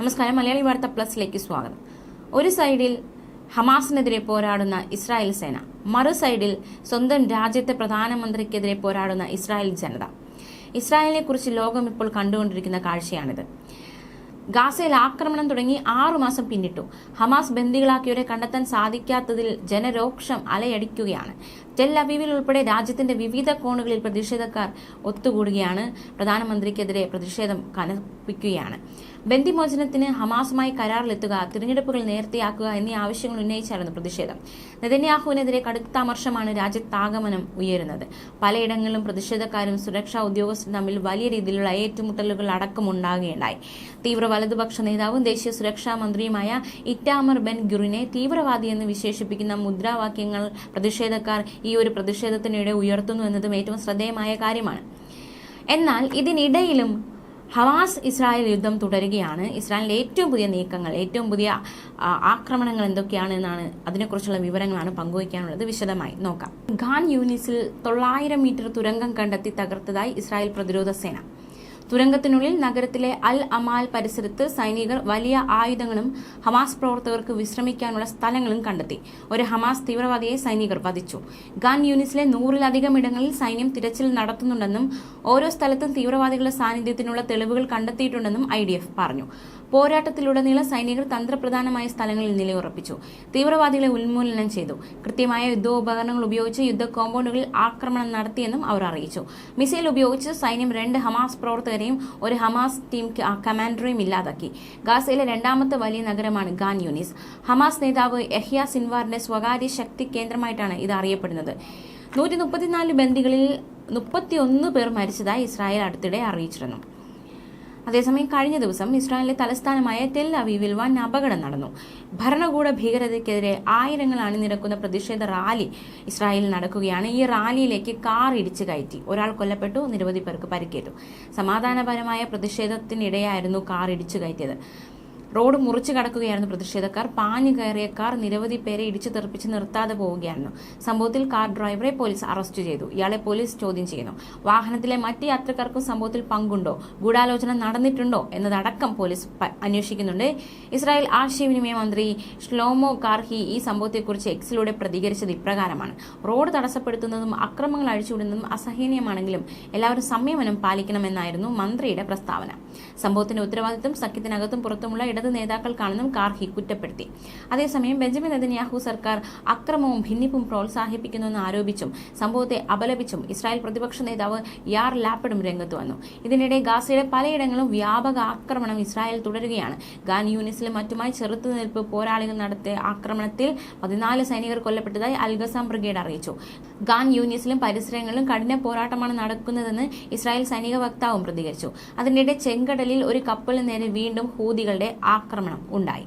നമസ്കാരം. മലയാളി വാർത്ത പ്ലസിലേക്ക് സ്വാഗതം. ഒരു സൈഡിൽ ഹമാസിനെതിരെ പോരാടുന്ന ഇസ്രായേൽ സേന മറു സൈഡിൽ സ്വന്തം രാജ്യത്തെ പ്രധാനമന്ത്രിക്കെതിരെ പോരാടുന്ന ഇസ്രായേൽ ജനത. ഇസ്രായേലിനെ കുറിച്ച് ലോകം ഇപ്പോൾ കണ്ടുകൊണ്ടിരിക്കുന്ന കാഴ്ചയാണിത്. ഗാസയിൽ ആക്രമണം തുടങ്ങി ആറുമാസം പിന്നിട്ടു. ഹമാസ് ബന്ദികളാക്കിയവരെ കണ്ടെത്താൻ സാധിക്കാത്തതിൽ ജനരോക്ഷം അലയടിക്കുകയാണ്. ടെൽ അവീവിൽ ഉൾപ്പെടെ രാജ്യത്തിന്റെ വിവിധ കോണുകളിൽ പ്രതിഷേധക്കാർ ഒത്തുകൂടുകയാണ്. പ്രധാനമന്ത്രിക്കെതിരെ പ്രതിഷേധം കനപ്പിക്കുകയാണ്. ബന്ദിമോചനത്തിന് ഹമാസുമായി കരാറിലെത്തുക തിരഞ്ഞെടുപ്പുകൾ നേരത്തെയാക്കുക എന്നീ ആവശ്യങ്ങൾ ഉന്നയിച്ചായിരുന്നു പ്രതിഷേധം. നെതന്യാഹുവിനെതിരെ കടുത്ത അമർഷമാണ് രാജ്യത്താകമനം ഉയരുന്നത്. പലയിടങ്ങളിലും പ്രതിഷേധക്കാരും സുരക്ഷാ ഉദ്യോഗസ്ഥരും തമ്മിൽ വലിയ രീതിയിലുള്ള ഏറ്റുമുട്ടലുകൾ അടക്കമുണ്ടാകുകയുണ്ടായി തീവ്ര വലതുപക്ഷ നേതാവും ദേശീയ സുരക്ഷാ മന്ത്രിയുമായ ഇറ്റാമർ ബെൻ ഗുറിനെ തീവ്രവാദിയെന്ന് വിശേഷിപ്പിക്കുന്ന മുദ്രാവാക്യങ്ങൾ പ്രതിഷേധക്കാർ ഒരു പ്രതിഷേധത്തിനിടെ ഉയർത്തുന്നു എന്നതും ഏറ്റവും ശ്രദ്ധേയമായ കാര്യമാണ്. എന്നാൽ ഇതിനിടയിലും ഹവാസ് ഇസ്രായേൽ യുദ്ധം തുടരുകയാണ്. ഇസ്രായേലിന്റെ ഏറ്റവും പുതിയ നീക്കങ്ങൾ ഏറ്റവും പുതിയ ആക്രമണങ്ങൾ എന്തൊക്കെയാണ് എന്നാണ് അതിനെക്കുറിച്ചുള്ള വിവരങ്ങളാണ് പങ്കുവയ്ക്കാനുള്ളത്. വിശദമായി നോക്കാം. ഖാൻ യൂനിസിൽ തൊള്ളായിരം മീറ്റർ തുരങ്കം കണ്ടെത്തി തകർത്തതായി ഇസ്രായേൽ പ്രതിരോധ സേന. തുരങ്കത്തിനുള്ളിൽ നഗരത്തിലെ അൽ അമാൽ പരിസരത്ത് സൈനികർ വലിയ ആയുധങ്ങളും ഹമാസ് പ്രവർത്തകർക്ക് വിശ്രമിക്കാനുള്ള സ്ഥലങ്ങളും കണ്ടെത്തി. ഒരു ഹമാസ് തീവ്രവാദിയെ സൈനികർ വധിച്ചു. ഗാൻ യൂണിസിലെ നൂറിലധികം ഇടങ്ങളിൽ സൈന്യം തിരച്ചിൽ നടത്തുന്നുണ്ടെന്നും ഓരോ സ്ഥലത്തും തീവ്രവാദികളുടെ സാന്നിധ്യത്തിനുള്ള തെളിവുകൾ കണ്ടെത്തിയിട്ടുണ്ടെന്നും ഐ പറഞ്ഞു. പോരാട്ടത്തിലുടനീളം സൈനികർ തന്ത്രപ്രധാനമായ സ്ഥലങ്ങളിൽ നിലയുറപ്പിച്ചു. തീവ്രവാദികളെ ഉന്മൂലനം ചെയ്തു. കൃത്യമായ യുദ്ധോപകരണങ്ങൾ ഉപയോഗിച്ച് യുദ്ധ കോമ്പൗണ്ടുകളിൽ ആക്രമണം നടത്തിയെന്നും അവർ അറിയിച്ചു. മിസൈൽ ഉപയോഗിച്ച് സൈന്യം രണ്ട് ഹമാസ് പ്രവർത്തകരെയും ഒരു ഹമാസ് ടീം കമാൻഡറെയും ഇല്ലാതാക്കി. ഗാസയിലെ രണ്ടാമത്തെ വലിയ നഗരമാണ് ഗാൻ യൂണിസ് ഹമാസ് നേതാവ് എഹ്യ സിൻവാറിന്റെ സ്വകാര്യ ശക്തി കേന്ദ്രമായിട്ടാണ് ഇത് അറിയപ്പെടുന്നത്. നൂറ്റി മുപ്പത്തിനാല് ബന്ദികളിൽ മുപ്പത്തിയൊന്ന് പേർ മരിച്ചതായി ഇസ്രായേൽ അടുത്തിടെ അറിയിച്ചിരുന്നു. അതേസമയം കഴിഞ്ഞ ദിവസം ഇസ്രായേലിലെ തലസ്ഥാനമായ ടെൽ അവീവിൽ വൻ അപകടം നടന്നു. ഭരണകൂട ഭീകരതയ്ക്കെതിരെ ആയിരങ്ങൾ അണിനിരക്കുന്ന പ്രതിഷേധ റാലി ഇസ്രായേലിൽ നടക്കുകയാണ്. ഈ റാലിയിലേക്ക് കാർ ഇടിച്ചു കയറ്റി. ഒരാൾ കൊല്ലപ്പെട്ടു നിരവധി പേർക്ക് പരിക്കേറ്റു. സമാധാനപരമായ പ്രതിഷേധത്തിനിടെയായിരുന്നു കാർ ഇടിച്ചു കയറ്റിയത്. റോഡ് മുറിച്ചു കടക്കുകയായിരുന്നു പ്രതിഷേധക്കാർ. പാഞ്ഞു കയറിയ കാർ നിരവധി പേരെ ഇടിച്ചു തെറിപ്പിച്ച് നിർത്താതെ പോവുകയായിരുന്നു. സംഭവത്തിൽ കാർ ഡ്രൈവറെ പോലീസ് അറസ്റ്റ് ചെയ്തു. ഇയാളെ പോലീസ് ചോദ്യം ചെയ്യുന്നു. വാഹനത്തിലെ മറ്റ് യാത്രക്കാർക്കും സംഭവത്തിൽ പങ്കുണ്ടോ? ഗൂഢാലോചന നടന്നിട്ടുണ്ടോ? എന്നതടക്കം പോലീസ് അന്വേഷിക്കുന്നുണ്ട്. ഇസ്രായേൽ ആശയവിനിമയ മന്ത്രി ഷ്ലോമോ കാർഹി ഈ സംഭവത്തെക്കുറിച്ച് എക്സിലൂടെ പ്രതികരിച്ചത് ഇപ്രകാരമാണ്. റോഡ് തടസ്സപ്പെടുത്തുന്നതും അക്രമങ്ങൾ അഴിച്ചുവിടുന്നതും അസഹനീയമാണെങ്കിലും എല്ലാവരും സംയമനം പാലിക്കണമെന്നായിരുന്നു മന്ത്രിയുടെ പ്രസ്താവന. സംഭവത്തിന്റെ ഉത്തരവാദിത്വം സഖ്യത്തിനകത്തും പുറത്തുമുള്ള ഇടത് നേതാക്കൾക്കാണെന്നും കാർഹി കുറ്റപ്പെടുത്തി. അതേസമയം ബെഞ്ചമിൻ നെതന്യാഹു സർക്കാർ അക്രമവും ഭിന്നിപ്പും പ്രോത്സാഹിപ്പിക്കുന്നുവെന്ന് ആരോപിച്ചും സംഭവത്തെ അപലപിച്ചും ഇസ്രായേൽ പ്രതിപക്ഷ നേതാവ് യാർ ലാപ്പിഡും രംഗത്ത് വന്നു. ഇതിനിടെ ഗാസയുടെ പലയിടങ്ങളിലും വ്യാപക ആക്രമണം ഇസ്രായേൽ തുടരുകയാണ്. ഗാൻ യൂണിസിലും മറ്റുമായി ചെറുത്തുനിൽപ്പ് പോരാളികൾ നടത്തിയ ആക്രമണത്തിൽ പതിനാല് സൈനികർ കൊല്ലപ്പെട്ടതായി അൽഗസാം ബ്രിഗേഡ് അറിയിച്ചു. ഗാൻ യൂണിസിലും പരിസരങ്ങളിലും കഠിന പോരാട്ടമാണ് നടക്കുന്നതെന്ന് ഇസ്രായേൽ സൈനിക വക്താവും പ്രതികരിച്ചു. അതിനിടെ ചെങ്കടലിൽ ഒരു കപ്പലിന് നേരെ വീണ്ടും ഹൂതികളുടെ ആക്രമണം ഉണ്ടായി.